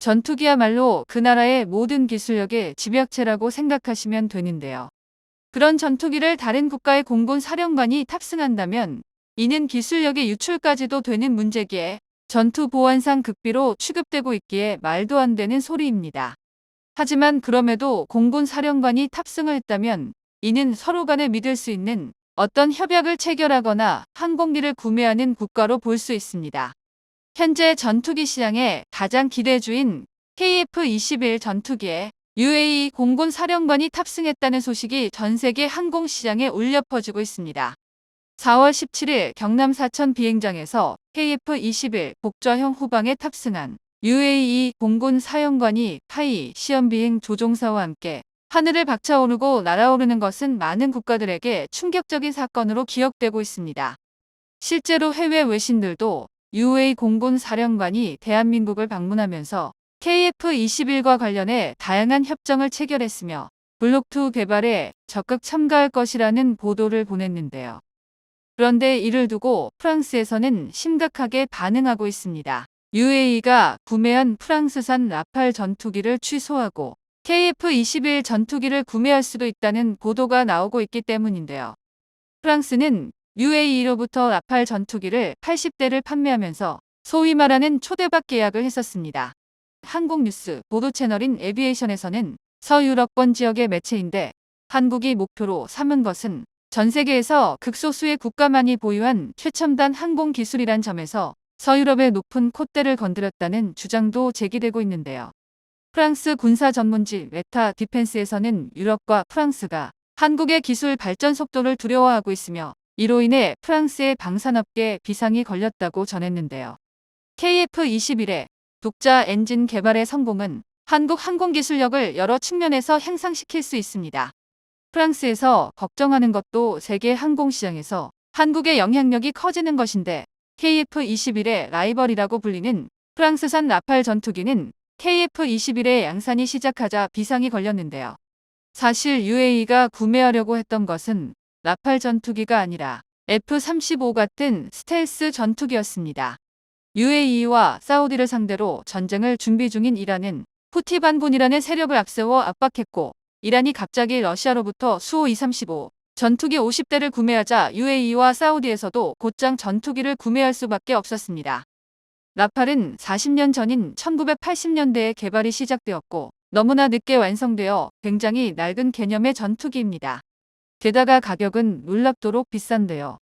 전투기야말로 그 나라의 모든 기술력의 집약체라고 생각하시면 되는데요. 그런 전투기를 다른 국가의 공군 사령관이 탑승한다면 이는 기술력의 유출까지도 되는 문제기에 전투 보안상 극비로 취급되고 있기에 말도 안 되는 소리입니다. 하지만 그럼에도 공군 사령관이 탑승을 했다면 이는 서로 간에 믿을 수 있는 어떤 협약을 체결하거나 항공기를 구매하는 국가로 볼 수 있습니다. 현재 전투기 시장의 가장 기대주인 KF-21 전투기에 UAE 공군 사령관이 탑승했다는 소식이 전 세계 항공 시장에 울려 퍼지고 있습니다. 4월 17일 경남 사천 비행장에서 KF-21 복좌형 후방에 탑승한 UAE 공군 사령관이 파이 시험 비행 조종사와 함께 하늘을 박차오르고 날아오르는 것은 많은 국가들에게 충격적인 사건으로 기억되고 있습니다. 실제로 해외 외신들도 UA 공군 사령관이 대한민국을 방문하면서 KF-21과 관련해 다양한 협정을 체결했으며 블록2 개발에 적극 참가할 것이라는 보도를 보냈는데요. 그런데 이를 두고 프랑스에서는 심각하게 반응하고 있습니다. UAE가 구매한 프랑스산 라팔 전투기를 취소하고 KF-21 전투기를 구매할 수도 있다는 보도가 나오고 있기 때문인데요. 프랑스는 UAE로부터 라팔 전투기를 80대를 판매하면서 소위 말하는 초대박 계약을 했었습니다. 한국 뉴스 보도 채널인 에비에이션에서는 서유럽권 지역의 매체인데 한국이 목표로 삼은 것은 전 세계에서 극소수의 국가만이 보유한 최첨단 항공 기술이란 점에서 서유럽의 높은 콧대를 건드렸다는 주장도 제기되고 있는데요. 프랑스 군사 전문지 메타 디펜스에서는 유럽과 프랑스가 한국의 기술 발전 속도를 두려워하고 있으며 이로 인해 프랑스의 방산업계에 비상이 걸렸다고 전했는데요. KF-21의 독자 엔진 개발의 성공은 한국 항공기술력을 여러 측면에서 향상시킬 수 있습니다. 프랑스에서 걱정하는 것도 세계 항공시장에서 한국의 영향력이 커지는 것인데 KF-21의 라이벌이라고 불리는 프랑스산 라팔 전투기는 KF-21의 양산이 시작하자 비상이 걸렸는데요. 사실 UAE가 구매하려고 했던 것은 라팔 전투기가 아니라 F-35 같은 스텔스 전투기였습니다. UAE와 사우디를 상대로 전쟁을 준비 중인 이란은 후티 반군이라는 세력을 앞세워 압박했고 이란이 갑자기 러시아로부터 수호 235 전투기 50대를 구매하자 UAE와 사우디에서도 곧장 전투기를 구매할 수밖에 없었습니다. 라팔은 40년 전인 1980년대에 개발이 시작되었고 너무나 늦게 완성되어 굉장히 낡은 개념의 전투기입니다. 게다가 가격은 놀랍도록 비싼데요.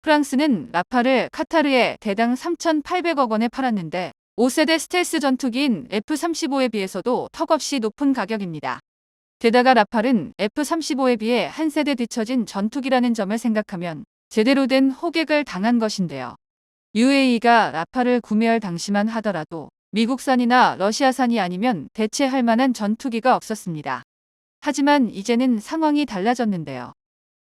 프랑스는 라팔을 카타르에 대당 3,800억 원에 팔았는데 5세대 스텔스 전투기인 F-35에 비해서도 턱없이 높은 가격입니다. 게다가 라팔은 F-35에 비해 한 세대 뒤처진 전투기라는 점을 생각하면 제대로 된 호객을 당한 것인데요. UAE가 라팔을 구매할 당시만 하더라도 미국산이나 러시아산이 아니면 대체할 만한 전투기가 없었습니다. 하지만 이제는 상황이 달라졌는데요.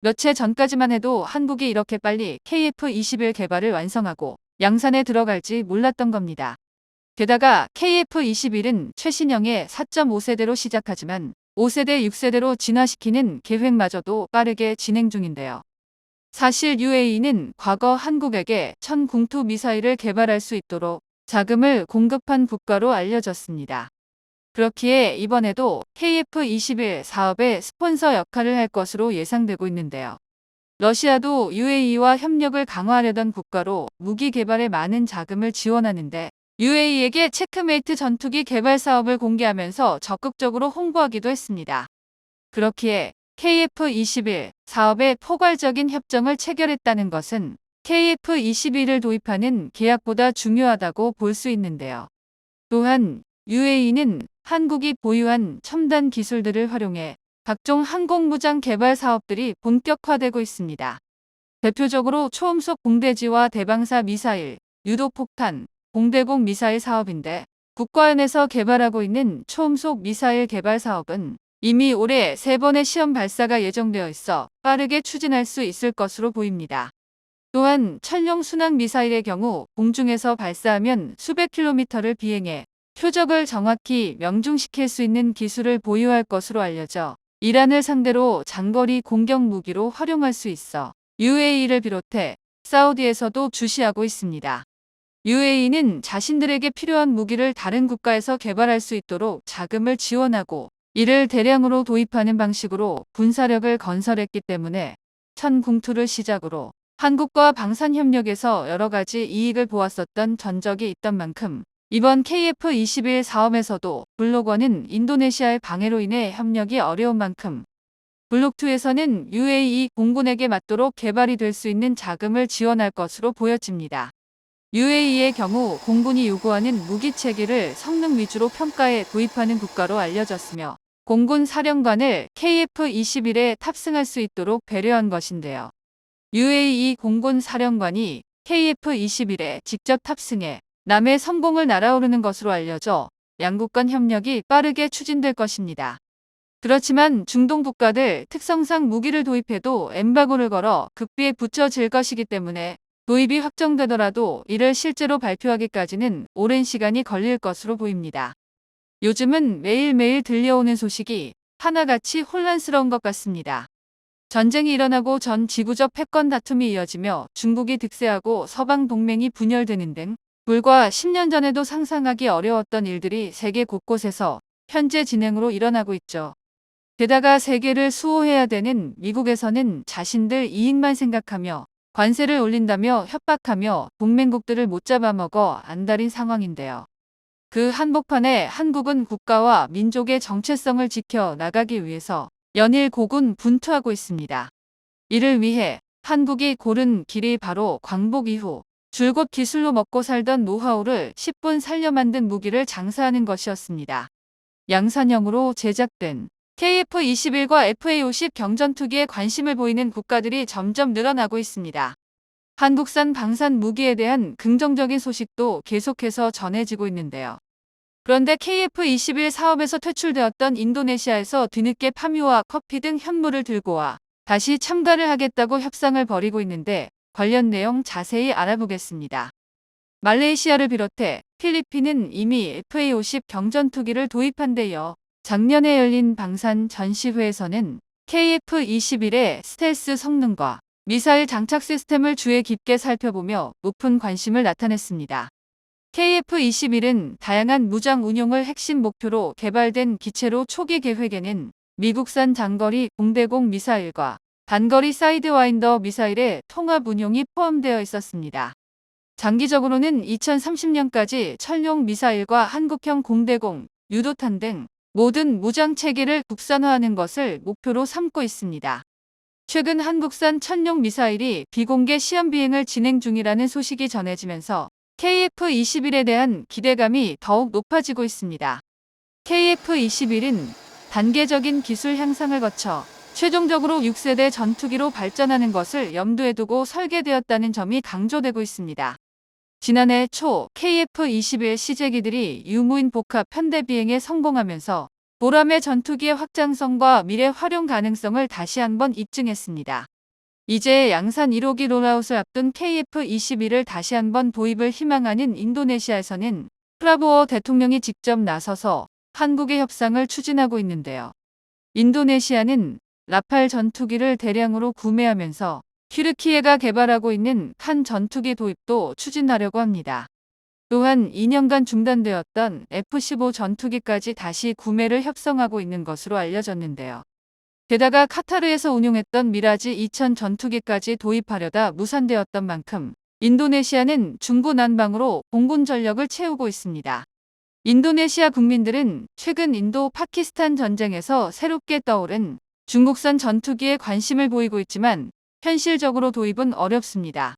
며칠 전까지만 해도 한국이 이렇게 빨리 KF-21 개발을 완성하고 양산에 들어갈지 몰랐던 겁니다. 게다가 KF-21은 최신형의 4.5세대로 시작하지만 5세대, 6세대로 진화시키는 계획마저도 빠르게 진행 중인데요. 사실 UAE는 과거 한국에게 천궁투 미사일을 개발할 수 있도록 자금을 공급한 국가로 알려졌습니다. 그렇기에 이번에도 KF-21 사업의 스폰서 역할을 할 것으로 예상되고 있는데요. 러시아도 UAE와 협력을 강화하려던 국가로 무기 개발에 많은 자금을 지원하는데 UAE에게 체크메이트 전투기 개발 사업을 공개하면서 적극적으로 홍보하기도 했습니다. 그렇기에 KF-21 사업에 포괄적인 협정을 체결했다는 것은 KF-21을 도입하는 계약보다 중요하다고 볼 수 있는데요. 또한 UAE는 한국이 보유한 첨단 기술들을 활용해 각종 항공무장 개발 사업들이 본격화되고 있습니다. 대표적으로 초음속 공대지와 대방사 미사일, 유도폭탄, 공대공 미사일 사업인데 국가연에서 개발하고 있는 초음속 미사일 개발 사업은 이미 올해 세 번의 시험 발사가 예정되어 있어 빠르게 추진할 수 있을 것으로 보입니다. 또한 천령 순항 미사일의 경우 공중에서 발사하면 수백 킬로미터를 비행해 표적을 정확히 명중시킬 수 있는 기술을 보유할 것으로 알려져 이란을 상대로 장거리 공격 무기로 활용할 수 있어 UAE를 비롯해 사우디에서도 주시하고 있습니다. UAE는 자신들에게 필요한 무기를 다른 국가에서 개발할 수 있도록 자금을 지원하고 이를 대량으로 도입하는 방식으로 군사력을 건설했기 때문에 천궁투를 시작으로 한국과 방산협력에서 여러 가지 이익을 보았었던 전적이 있던 만큼 이번 KF-21 사업에서도 블록1은 인도네시아의 방해로 인해 협력이 어려운 만큼 블록2에서는 UAE 공군에게 맞도록 개발이 될 수 있는 자금을 지원할 것으로 보여집니다. UAE의 경우 공군이 요구하는 무기 체계를 성능 위주로 평가해 도입하는 국가로 알려졌으며 공군 사령관을 KF-21에 탑승할 수 있도록 배려한 것인데요. UAE 공군 사령관이 KF-21에 직접 탑승해 남의 성공을 날아오르는 것으로 알려져 양국 간 협력이 빠르게 추진될 것입니다. 그렇지만 중동 국가들 특성상 무기를 도입해도 엠바고를 걸어 극비에 붙여질 것이기 때문에 도입이 확정되더라도 이를 실제로 발표하기까지는 오랜 시간이 걸릴 것으로 보입니다. 요즘은 매일매일 들려오는 소식이 하나같이 혼란스러운 것 같습니다. 전쟁이 일어나고 전 지구적 패권 다툼이 이어지며 중국이 득세하고 서방 동맹이 분열되는 등 불과 10년 전에도 상상하기 어려웠던 일들이 세계 곳곳에서 현재 진행으로 일어나고 있죠. 게다가 세계를 수호해야 되는 미국에서는 자신들 이익만 생각하며 관세를 올린다며 협박하며 동맹국들을 못 잡아먹어 안달인 상황인데요. 그 한복판에 한국은 국가와 민족의 정체성을 지켜 나가기 위해서 연일 고군 분투하고 있습니다. 이를 위해 한국이 고른 길이 바로 광복 이후 줄곧 기술로 먹고 살던 노하우를 10분 살려 만든 무기를 장사하는 것이었습니다. 양산형으로 제작된 KF-21과 FA-50 경전투기에 관심을 보이는 국가들이 점점 늘어나고 있습니다. 한국산 방산 무기에 대한 긍정적인 소식도 계속해서 전해지고 있는데요. 그런데 KF-21 사업에서 퇴출되었던 인도네시아에서 뒤늦게 파묘와 커피 등 현물을 들고 와 다시 참가를 하겠다고 협상을 벌이고 있는데 관련 내용 자세히 알아보겠습니다. 말레이시아를 비롯해 필리핀은 이미 FA-50 경전투기를 도입한 데 이어 작년에 열린 방산 전시회에서는 KF-21의 스텔스 성능과 미사일 장착 시스템을 주의 깊게 살펴보며 높은 관심을 나타냈습니다. KF-21은 다양한 무장 운용을 핵심 목표로 개발된 기체로 초기 계획에는 미국산 장거리 공대공 미사일과 단거리 사이드와인더 미사일의 통합 운용이 포함되어 있었습니다. 장기적으로는 2030년까지 천룡 미사일과 한국형 공대공, 유도탄 등 모든 무장 체계를 국산화하는 것을 목표로 삼고 있습니다. 최근 한국산 천룡 미사일이 비공개 시험 비행을 진행 중이라는 소식이 전해지면서 KF-21에 대한 기대감이 더욱 높아지고 있습니다. KF-21은 단계적인 기술 향상을 거쳐 최종적으로 6세대 전투기로 발전하는 것을 염두에 두고 설계되었다는 점이 강조되고 있습니다. 지난해 초 KF-21 시제기들이 유무인 복합 편대 비행에 성공하면서 보람의 전투기의 확장성과 미래 활용 가능성을 다시 한번 입증했습니다. 이제 양산 1호기 롤아웃을 앞둔 KF-21을 다시 한번 도입을 희망하는 인도네시아에서는 프라보어 대통령이 직접 나서서 한국의 협상을 추진하고 있는데요. 인도네시아는 라팔 전투기를 대량으로 구매하면서 튀르키예가 개발하고 있는 칸 전투기 도입도 추진하려고 합니다. 또한 2년간 중단되었던 F-15 전투기까지 다시 구매를 협상하고 있는 것으로 알려졌는데요. 게다가 카타르에서 운용했던 미라지 2000 전투기까지 도입하려다 무산되었던 만큼 인도네시아는 중구난방으로 공군 전력을 채우고 있습니다. 인도네시아 국민들은 최근 인도 파키스탄 전쟁에서 새롭게 떠오른 중국산 전투기에 관심을 보이고 있지만 현실적으로 도입은 어렵습니다.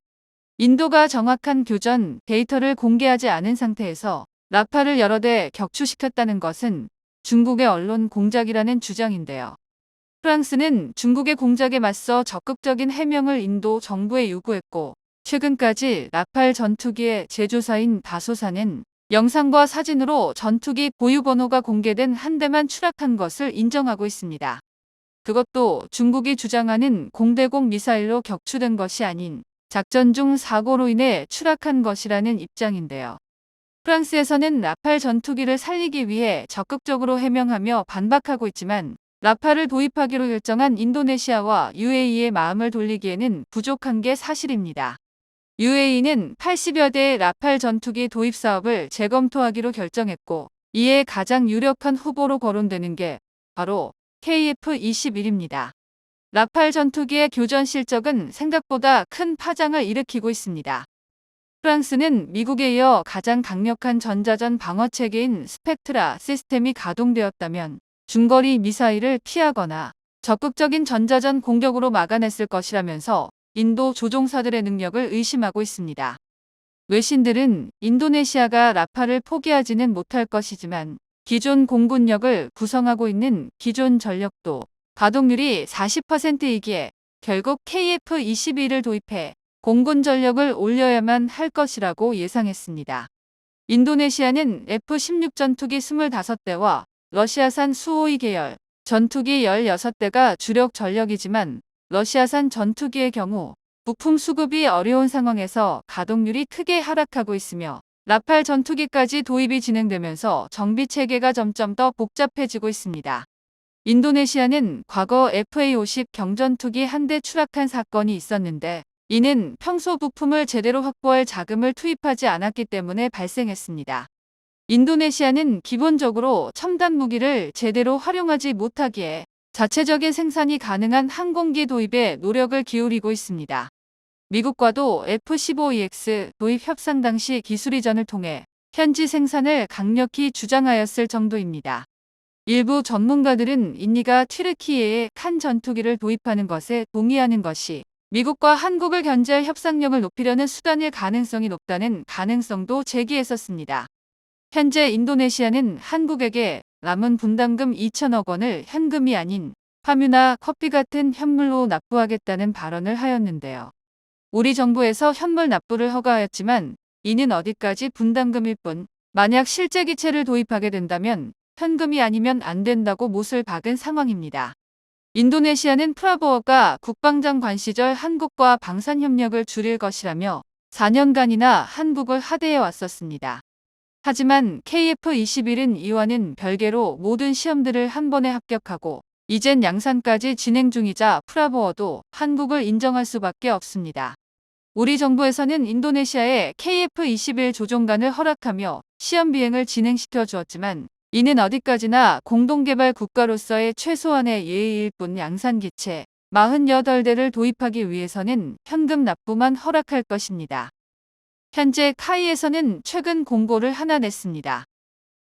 인도가 정확한 교전 데이터를 공개하지 않은 상태에서 라파를 여러 대 격추시켰다는 것은 중국의 언론 공작이라는 주장인데요. 프랑스는 중국의 공작에 맞서 적극적인 해명을 인도 정부에 요구했고 최근까지 라팔 전투기의 제조사인 다소사는 영상과 사진으로 전투기 보유 번호가 공개된 한 대만 추락한 것을 인정하고 있습니다. 그것도 중국이 주장하는 공대공 미사일로 격추된 것이 아닌 작전 중 사고로 인해 추락한 것이라는 입장인데요. 프랑스에서는 라팔 전투기를 살리기 위해 적극적으로 해명하며 반박하고 있지만 라팔을 도입하기로 결정한 인도네시아와 UAE의 마음을 돌리기에는 부족한 게 사실입니다. UAE는 80여 대의 라팔 전투기 도입 사업을 재검토하기로 결정했고 이에 가장 유력한 후보로 거론되는 게 바로 KF-21입니다. 라팔 전투기의 교전 실적은 생각보다 큰 파장을 일으키고 있습니다. 프랑스는 미국에 이어 가장 강력한 전자전 방어 체계인 스펙트라 시스템이 가동되었다면 중거리 미사일을 피하거나 적극적인 전자전 공격으로 막아냈을 것이라면서 인도 조종사들의 능력을 의심하고 있습니다. 외신들은 인도네시아가 라파를 포기하지는 못할 것이지만 기존 공군력을 구성하고 있는 기존 전력도 가동률이 40%이기에 결국 KF-21을 도입해 공군 전력을 올려야만 할 것이라고 예상했습니다. 인도네시아는 F-16 전투기 25대와 러시아산 수호이 계열 전투기 16대가 주력 전력이지만 러시아산 전투기의 경우 부품 수급이 어려운 상황에서 가동률이 크게 하락하고 있으며 라팔 전투기까지 도입이 진행되면서 정비 체계가 점점 더 복잡해지고 있습니다. 인도네시아는 과거 FA-50 경전투기 한 대 추락한 사건이 있었는데 이는 평소 부품을 제대로 확보할 자금을 투입하지 않았기 때문에 발생했습니다. 인도네시아는 기본적으로 첨단 무기를 제대로 활용하지 못하기에 자체적인 생산이 가능한 항공기 도입에 노력을 기울이고 있습니다. 미국과도 F-15EX 도입 협상 당시 기술 이전을 통해 현지 생산을 강력히 주장하였을 정도입니다. 일부 전문가들은 인니가 튀르키예에 칸 전투기를 도입하는 것에 동의하는 것이 미국과 한국을 견제할 협상력을 높이려는 수단일 가능성이 높다는 가능성도 제기했었습니다. 현재 인도네시아는 한국에게 남은 분담금 2천억 원을 현금이 아닌 파뮤나 커피 같은 현물로 납부하겠다는 발언을 하였는데요. 우리 정부에서 현물 납부를 허가하였지만 이는 어디까지 분담금일 뿐 만약 실제 기체를 도입하게 된다면 현금이 아니면 안 된다고 못을 박은 상황입니다. 인도네시아는 프라보어가 국방장 관 시절 한국과 방산 협력을 줄일 것이라며 4년간이나 한국을 하대해 왔었습니다. 하지만 KF-21은 이와는 별개로 모든 시험들을 한 번에 합격하고 이젠 양산까지 진행 중이자 프라보어도 한국을 인정할 수밖에 없습니다. 우리 정부에서는 인도네시아에 KF-21 조종관을 허락하며 시험 비행을 진행시켜 주었지만 이는 어디까지나 공동개발 국가로서의 최소한의 예의일 뿐 양산기체 48대를 도입하기 위해서는 현금 납부만 허락할 것입니다. 현재 카이에서는 최근 공고를 하나 냈습니다.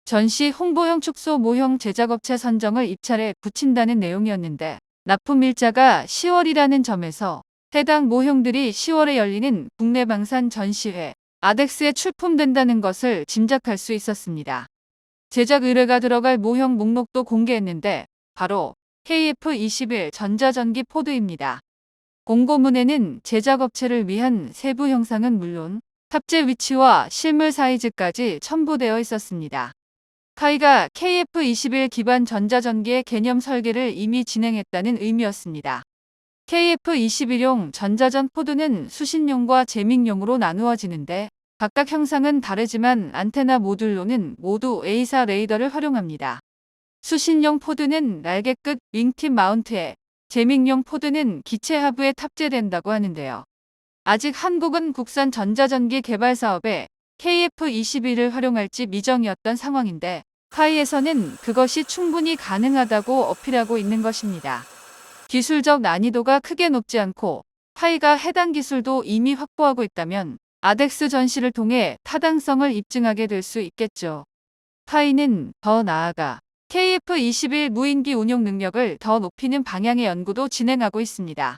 전시 홍보형 축소 모형 제작업체 선정을 입찰에 붙인다는 내용이었는데 납품 일자가 10월이라는 점에서 해당 모형들이 10월에 열리는 국내 방산 전시회 아덱스에 출품된다는 것을 짐작할 수 있었습니다. 제작 의뢰가 들어갈 모형 목록도 공개했는데 바로 KF-21 전자전기 포드입니다. 공고문에는 제작업체를 위한 세부 형상은 물론 탑재 위치와 실물 사이즈까지 첨부되어 있었습니다. 카이가 KF-21 기반 전자전기의 개념 설계를 이미 진행했다는 의미였습니다. KF-21용 전자전 포드는 수신용과 재밍용으로 나누어지는데 각각 형상은 다르지만 안테나 모듈로는 모두 A사 레이더를 활용합니다. 수신용 포드는 날개 끝 윙팁 마운트에 재밍용 포드는 기체 하부에 탑재된다고 하는데요. 아직 한국은 국산 전자전기 개발 사업에 KF-21을 활용할지 미정이었던 상황인데 카이에서는 그것이 충분히 가능하다고 어필하고 있는 것입니다. 기술적 난이도가 크게 높지 않고 카이가 해당 기술도 이미 확보하고 있다면 아덱스 전시를 통해 타당성을 입증하게 될 수 있겠죠. 카이는 더 나아가 KF-21 무인기 운용 능력을 더 높이는 방향의 연구도 진행하고 있습니다.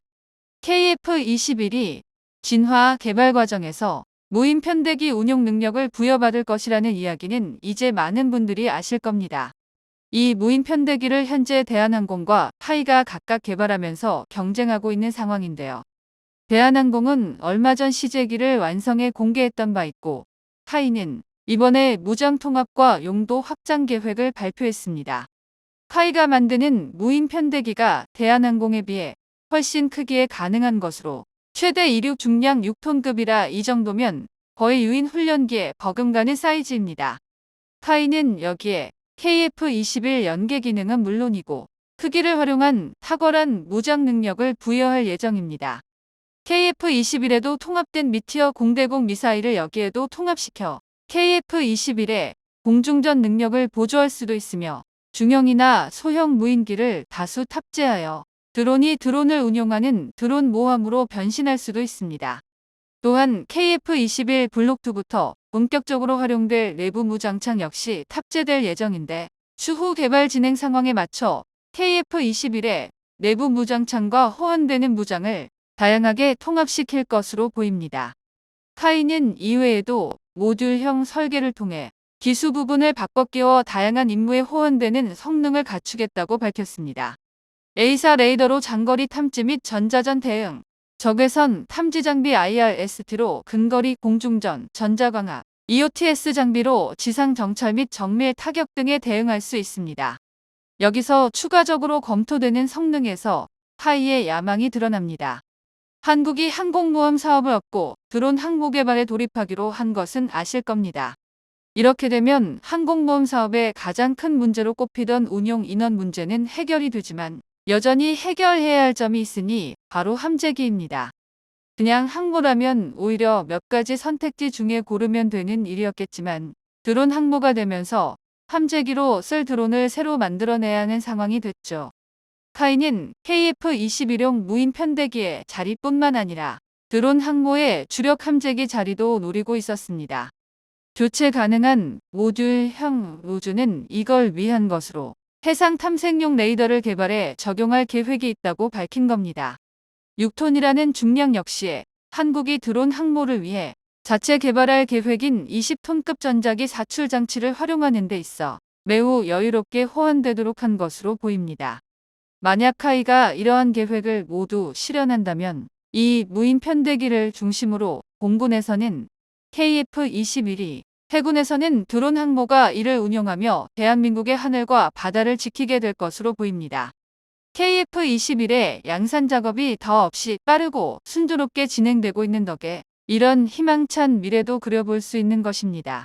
KF-21이 진화 개발 과정에서 무인 편대기 운용 능력을 부여받을 것이라는 이야기는 이제 많은 분들이 아실 겁니다. 이 무인 편대기를 현재 대한항공과 카이가 각각 개발하면서 경쟁하고 있는 상황인데요. 대한항공은 얼마 전 시제기를 완성해 공개했던 바 있고 카이는 이번에 무장 통합과 용도 확장 계획을 발표했습니다. 카이가 만드는 무인 편대기가 대한항공에 비해 훨씬 크기에 가능한 것으로 최대 이륙 중량 6톤급이라 이 정도면 거의 유인 훈련기에 버금가는 사이즈입니다. 카이는 여기에 KF-21 연계 기능은 물론이고 크기를 활용한 탁월한 무장 능력을 부여할 예정입니다. KF-21에도 통합된 미티어 공대공 미사일을 여기에도 통합시켜 KF-21의 공중전 능력을 보조할 수도 있으며 중형이나 소형 무인기를 다수 탑재하여 드론이 드론을 운용하는 드론 모함으로 변신할 수도 있습니다. 또한 KF-21 블록2부터 본격적으로 활용될 내부 무장창 역시 탑재될 예정인데 추후 개발 진행 상황에 맞춰 KF-21의 내부 무장창과 호환되는 무장을 다양하게 통합시킬 것으로 보입니다. 카이는 이외에도 모듈형 설계를 통해 기수 부분을 바꿔 끼워 다양한 임무에 호환되는 성능을 갖추겠다고 밝혔습니다. A사 레이더로 장거리 탐지 및 전자전 대응, 적외선 탐지 장비 IRST로 근거리 공중전, 전자광학, EOTS 장비로 지상 정찰 및 정밀 타격 등에 대응할 수 있습니다. 여기서 추가적으로 검토되는 성능에서 하이의 야망이 드러납니다. 한국이 항공모함 사업을 얻고 드론 항모 개발에 돌입하기로 한 것은 아실 겁니다. 이렇게 되면 항공모함 사업의 가장 큰 문제로 꼽히던 운용 인원 문제는 해결이 되지만 여전히 해결해야 할 점이 있으니 바로 함재기입니다. 그냥 항모라면 오히려 몇 가지 선택지 중에 고르면 되는 일이었겠지만 드론 항모가 되면서 함재기로 쓸 드론을 새로 만들어내야 하는 상황이 됐죠. 카이는 KF-21용 무인 편대기의 자리뿐만 아니라 드론 항모의 주력 함재기 자리도 노리고 있었습니다. 교체 가능한 모듈형 우주는 이걸 위한 것으로 해상 탐색용 레이더를 개발해 적용할 계획이 있다고 밝힌 겁니다. 6톤이라는 중량 역시 한국이 드론 항모를 위해 자체 개발할 계획인 20톤급 전자기 사출 장치를 활용하는 데 있어 매우 여유롭게 호환되도록 한 것으로 보입니다. 만약 카이가 이러한 계획을 모두 실현한다면 이 무인 편대기를 중심으로 공군에서는 KF-21이 해군에서는 드론 항모가 이를 운용하며 대한민국의 하늘과 바다를 지키게 될 것으로 보입니다. KF-21의 양산 작업이 더 없이 빠르고 순조롭게 진행되고 있는 덕에 이런 희망찬 미래도 그려볼 수 있는 것입니다.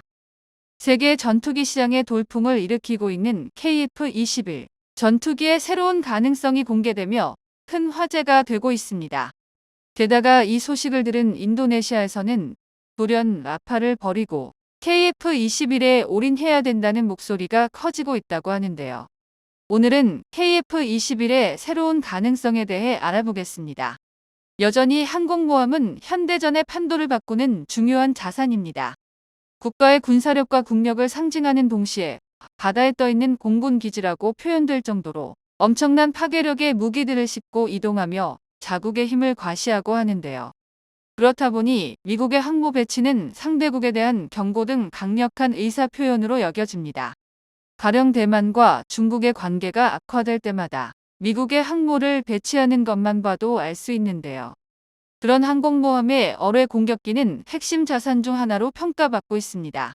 세계 전투기 시장의 돌풍을 일으키고 있는 KF-21 전투기의 새로운 가능성이 공개되며 큰 화제가 되고 있습니다. 게다가 이 소식을 들은 인도네시아에서는 돌연 라파를 버리고 KF-21에 올인해야 된다는 목소리가 커지고 있다고 하는데요. 오늘은 KF-21의 새로운 가능성에 대해 알아보겠습니다. 여전히 항공모함은 현대전의 판도를 바꾸는 중요한 자산입니다. 국가의 군사력과 국력을 상징하는 동시에 바다에 떠있는 공군기지라고 표현될 정도로 엄청난 파괴력의 무기들을 싣고 이동하며 자국의 힘을 과시하고 하는데요. 그렇다 보니 미국의 항모 배치는 상대국에 대한 경고 등 강력한 의사 표현으로 여겨집니다. 가령 대만과 중국의 관계가 악화될 때마다 미국의 항모를 배치하는 것만 봐도 알 수 있는데요. 그런 항공모함의 어뢰 공격기는 핵심 자산 중 하나로 평가받고 있습니다.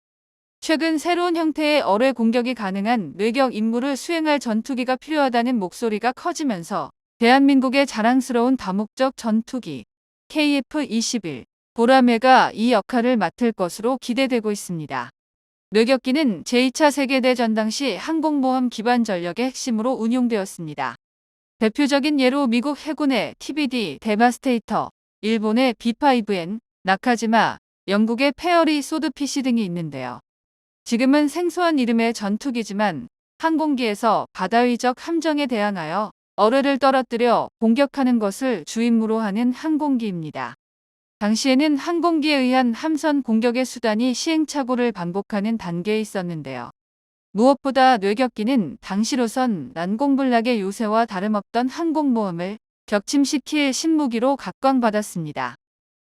최근 새로운 형태의 어뢰 공격이 가능한 뇌격 임무를 수행할 전투기가 필요하다는 목소리가 커지면서 대한민국의 자랑스러운 다목적 전투기 KF-21 보라매가 이 역할을 맡을 것으로 기대되고 있습니다. 뇌격기는 제2차 세계대전 당시 항공모함 기반 전력의 핵심으로 운용되었습니다. 대표적인 예로 미국 해군의 TBD 데바스테이터, 일본의 B5N, 나카지마, 영국의 페어리 소드피시 등이 있는데요. 지금은 생소한 이름의 전투기지만 항공기에서 바다 위적 함정에 대항하여 어뢰를 떨어뜨려 공격하는 것을 주임무로 하는 항공기입니다. 당시에는 항공기에 의한 함선 공격의 수단이 시행착오를 반복하는 단계에 있었는데요. 무엇보다 뇌격기는 당시로선 난공불락의 요새와 다름없던 항공모함을 격침시킬 신무기로 각광받았습니다.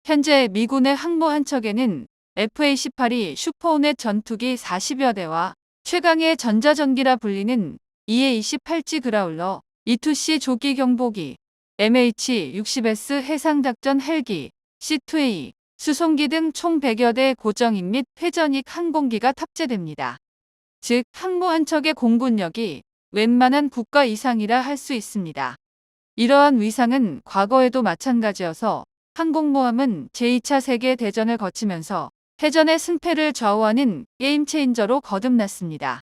현재 미군의 항모 한 척에는 FA-18이 슈퍼호넷 전투기 40여 대와 최강의 전자전기라 불리는 EA-28G 그라울러, E2C 조기 경보기, MH-60S 해상작전 헬기, C2A, 수송기 등 총 100여 대 고정인 및 회전익 항공기가 탑재됩니다. 즉 항모 한 척의 공군력이 웬만한 국가 이상이라 할 수 있습니다. 이러한 위상은 과거에도 마찬가지여서 항공모함은 제2차 세계대전을 거치면서 해전의 승패를 좌우하는 게임 체인저로 거듭났습니다.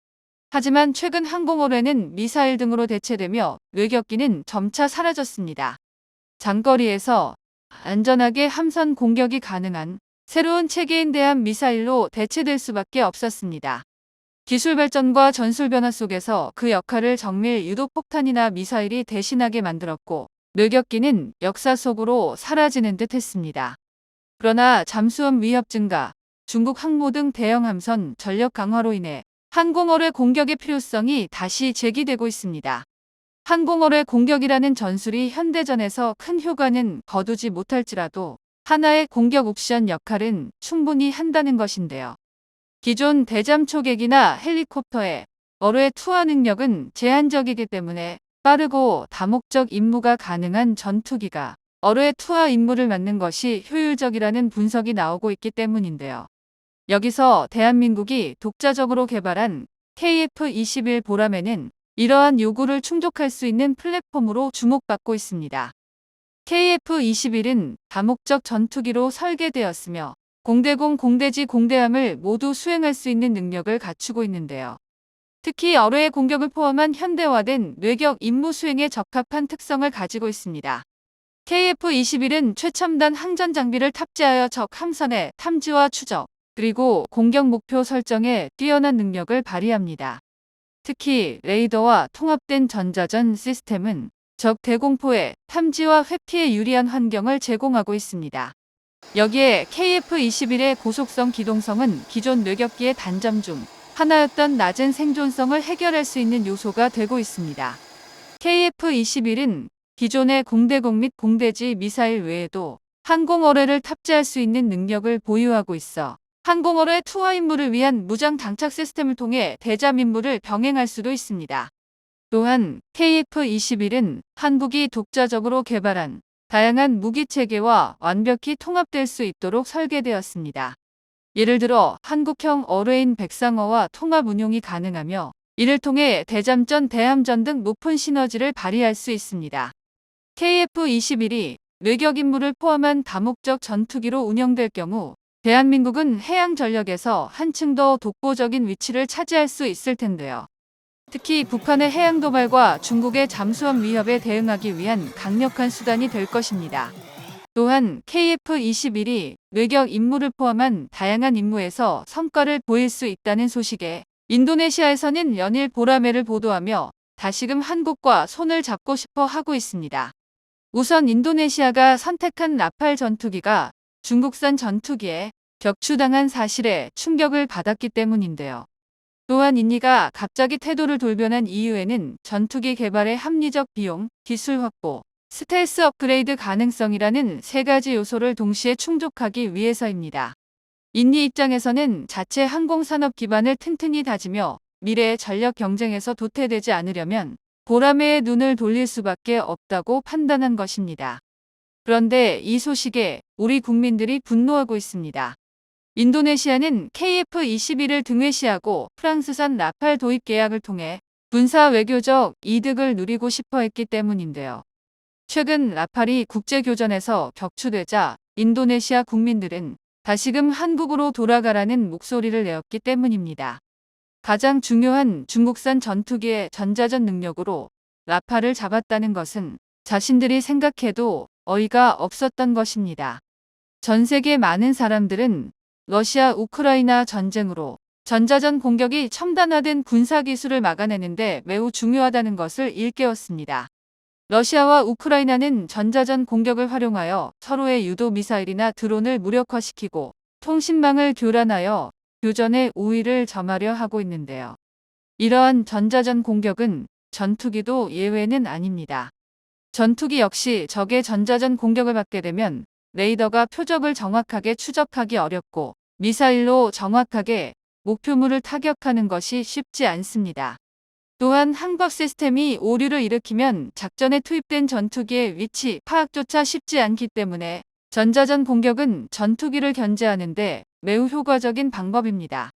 하지만 최근 항공어뢰는 미사일 등으로 대체되며 외격기는 점차 사라졌습니다. 장거리에서 안전하게 함선 공격이 가능한 새로운 체계인 대한 미사일로 대체될 수밖에 없었습니다. 기술 발전과 전술 변화 속에서 그 역할을 정밀 유도 폭탄이나 미사일이 대신하게 만들었고 뇌격기는 역사 속으로 사라지는 듯 했습니다. 그러나 잠수함 위협 증가, 중국 항모 등 대형 함선 전력 강화로 인해 항공어뢰 공격의 필요성이 다시 제기되고 있습니다. 항공어뢰 공격이라는 전술이 현대전에서 큰 효과는 거두지 못할지라도 하나의 공격 옵션 역할은 충분히 한다는 것인데요. 기존 대잠 초계기나 헬리콥터의 어뢰 투하 능력은 제한적이기 때문에 빠르고 다목적 임무가 가능한 전투기가 어뢰 투하 임무를 맡는 것이 효율적이라는 분석이 나오고 있기 때문인데요. 여기서 대한민국이 독자적으로 개발한 KF-21 보람에는 이러한 요구를 충족할 수 있는 플랫폼으로 주목받고 있습니다. KF-21은 다목적 전투기로 설계되었으며 공대공 공대지 공대함을 모두 수행할 수 있는 능력을 갖추고 있는데요. 특히 어뢰의 공격을 포함한 현대화된 뇌격 임무 수행에 적합한 특성을 가지고 있습니다. KF-21은 최첨단 항전 장비를 탑재하여 적 함선의 탐지와 추적, 그리고 공격 목표 설정에 뛰어난 능력을 발휘합니다. 특히 레이더와 통합된 전자전 시스템은 적 대공포의 탐지와 회피에 유리한 환경을 제공하고 있습니다. 여기에 KF-21의 고속성 기동성은 기존 뇌격기의 단점 중 하나였던 낮은 생존성을 해결할 수 있는 요소가 되고 있습니다. KF-21은 기존의 공대공 및 공대지 미사일 외에도 항공 어뢰를 탑재할 수 있는 능력을 보유하고 있어 항공어뢰 투하 임무를 위한 무장 장착 시스템을 통해 대잠 임무를 병행할 수도 있습니다. 또한 KF-21은 한국이 독자적으로 개발한 다양한 무기 체계와 완벽히 통합될 수 있도록 설계되었습니다. 예를 들어 한국형 어뢰인 백상어와 통합 운용이 가능하며 이를 통해 대잠전, 대함전 등 높은 시너지를 발휘할 수 있습니다. KF-21이 뇌격 임무를 포함한 다목적 전투기로 운영될 경우 대한민국은 해양 전력에서 한층 더 독보적인 위치를 차지할 수 있을 텐데요. 특히 북한의 해양 도발과 중국의 잠수함 위협에 대응하기 위한 강력한 수단이 될 것입니다. 또한 KF-21이 뇌격 임무를 포함한 다양한 임무에서 성과를 보일 수 있다는 소식에 인도네시아에서는 연일 보라매를 보도하며 다시금 한국과 손을 잡고 싶어 하고 있습니다. 우선 인도네시아가 선택한 라팔 전투기가 중국산 전투기에 격추당한 사실에 충격을 받았기 때문인데요. 또한 인니가 갑자기 태도를 돌변한 이유에는 전투기 개발의 합리적 비용, 기술 확보, 스텔스 업그레이드 가능성이라는 세 가지 요소를 동시에 충족하기 위해서입니다. 인니 입장에서는 자체 항공산업 기반을 튼튼히 다지며 미래의 전력 경쟁에서 도태되지 않으려면 보라매의 눈을 돌릴 수밖에 없다고 판단한 것입니다. 그런데 이 소식에 우리 국민들이 분노하고 있습니다. 인도네시아는 KF-21을 등회시하고 프랑스산 라팔 도입 계약을 통해 군사 외교적 이득을 누리고 싶어 했기 때문인데요. 최근 라팔이 국제교전에서 격추되자 인도네시아 국민들은 다시금 한국으로 돌아가라는 목소리를 내었기 때문입니다. 가장 중요한 중국산 전투기의 전자전 능력으로 라팔을 잡았다는 것은 자신들이 생각해도 어이가 없었던 것입니다. 전 세계 많은 사람들은 러시아 우크라이나 전쟁으로 전자전 공격이 첨단화된 군사 기술을 막아내는데 매우 중요하다는 것을 일깨웠습니다. 러시아와 우크라이나는 전자전 공격을 활용하여 서로의 유도 미사일이나 드론을 무력화시키고 통신망을 교란하여 교전의 우위를 점하려 하고 있는데요. 이러한 전자전 공격은 전투기도 예외는 아닙니다. 전투기 역시 적의 전자전 공격을 받게 되면 레이더가 표적을 정확하게 추적하기 어렵고 미사일로 정확하게 목표물을 타격하는 것이 쉽지 않습니다. 또한 항법 시스템이 오류를 일으키면 작전에 투입된 전투기의 위치 파악조차 쉽지 않기 때문에 전자전 공격은 전투기를 견제하는데 매우 효과적인 방법입니다.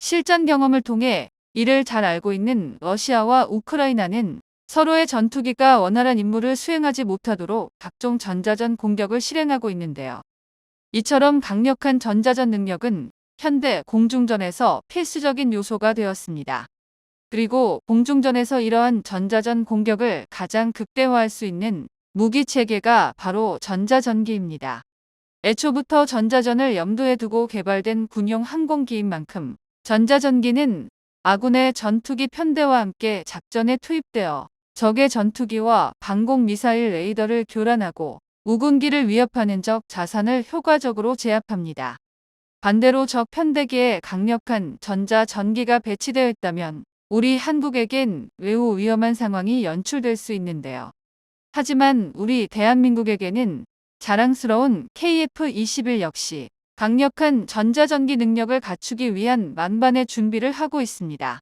실전 경험을 통해 이를 잘 알고 있는 러시아와 우크라이나는 서로의 전투기가 원활한 임무를 수행하지 못하도록 각종 전자전 공격을 실행하고 있는데요. 이처럼 강력한 전자전 능력은 현대 공중전에서 필수적인 요소가 되었습니다. 그리고 공중전에서 이러한 전자전 공격을 가장 극대화할 수 있는 무기 체계가 바로 전자전기입니다. 애초부터 전자전을 염두에 두고 개발된 군용 항공기인 만큼 전자전기는 아군의 전투기 편대와 함께 작전에 투입되어 적의 전투기와 방공 미사일 레이더를 교란하고 우군기를 위협하는 적 자산을 효과적으로 제압합니다. 반대로 적 편대기에 강력한 전자 전기가 배치되어 있다면 우리 한국에겐 매우 위험한 상황이 연출될 수 있는데요. 하지만 우리 대한민국에게는 자랑스러운 KF-21 역시 강력한 전자전기 능력을 갖추기 위한 만반의 준비를 하고 있습니다.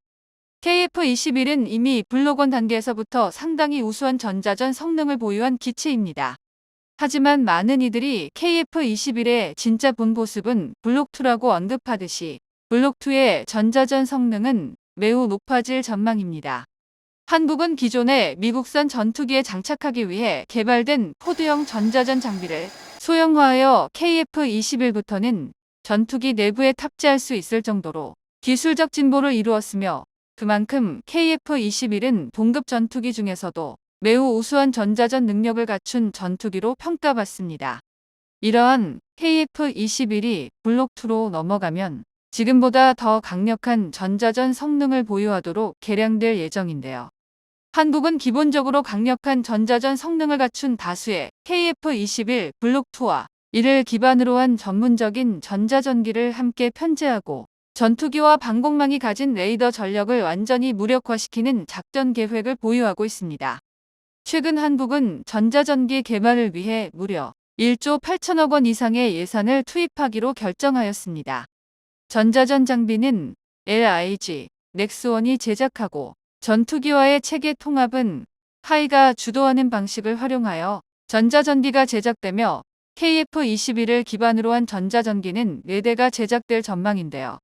KF-21은 이미 블록원 단계에서부터 상당히 우수한 전자전 성능을 보유한 기체입니다. 하지만 많은 이들이 KF-21의 진짜 본 모습은 블록2라고 언급하듯이 블록2의 전자전 성능은 매우 높아질 전망입니다. 한국은 기존의 미국산 전투기에 장착하기 위해 개발된 포드형 전자전 장비를 소형화하여 KF-21부터는 전투기 내부에 탑재할 수 있을 정도로 기술적 진보를 이루었으며 그만큼 KF-21은 동급 전투기 중에서도 매우 우수한 전자전 능력을 갖춘 전투기로 평가받습니다. 이러한 KF-21이 블록2로 넘어가면 지금보다 더 강력한 전자전 성능을 보유하도록 개량될 예정인데요. 한국은 기본적으로 강력한 전자전 성능을 갖춘 다수의 KF-21 블록2와 이를 기반으로 한 전문적인 전자전기를 함께 편제하고 전투기와 방공망이 가진 레이더 전력을 완전히 무력화시키는 작전 계획을 보유하고 있습니다. 최근 한국은 전자전기 개발을 위해 무려 1조 8천억 원 이상의 예산을 투입하기로 결정하였습니다. 전자전 장비는 LIG, 넥스원이 제작하고 전투기와의 체계 통합은 하이가 주도하는 방식을 활용하여 전자전기가 제작되며 KF-21을 기반으로 한 전자전기는 4대가 제작될 전망인데요.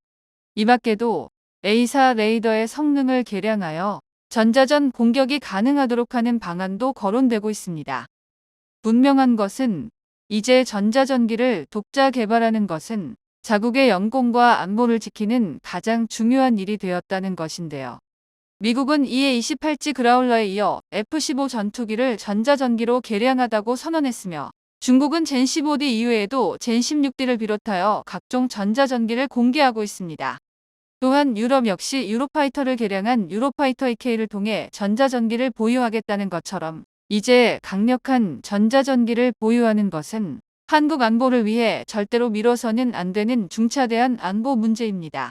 이 밖에도 A사 레이더의 성능을 개량하여 전자전 공격이 가능하도록 하는 방안도 거론되고 있습니다. 분명한 것은 이제 전자전기를 독자 개발하는 것은 자국의 영공과 안보를 지키는 가장 중요한 일이 되었다는 것인데요. 미국은 이에 28지 그라울러에 이어 F-15 전투기를 전자전기로 개량하다고 선언했으며 중국은 젠15D 이외에도 젠16D를 비롯하여 각종 전자전기를 공개하고 있습니다. 또한 유럽 역시 유로파이터를 개량한 유로파이터 EK를 통해 전자전기를 보유하겠다는 것처럼 이제 강력한 전자전기를 보유하는 것은 한국 안보를 위해 절대로 미뤄서는 안 되는 중차대한 안보 문제입니다.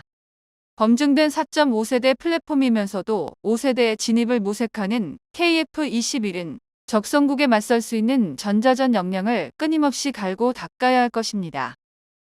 검증된 4.5세대 플랫폼이면서도 5세대의 진입을 모색하는 KF-21은 적성국에 맞설 수 있는 전자전 역량을 끊임없이 갈고 닦아야 할 것입니다.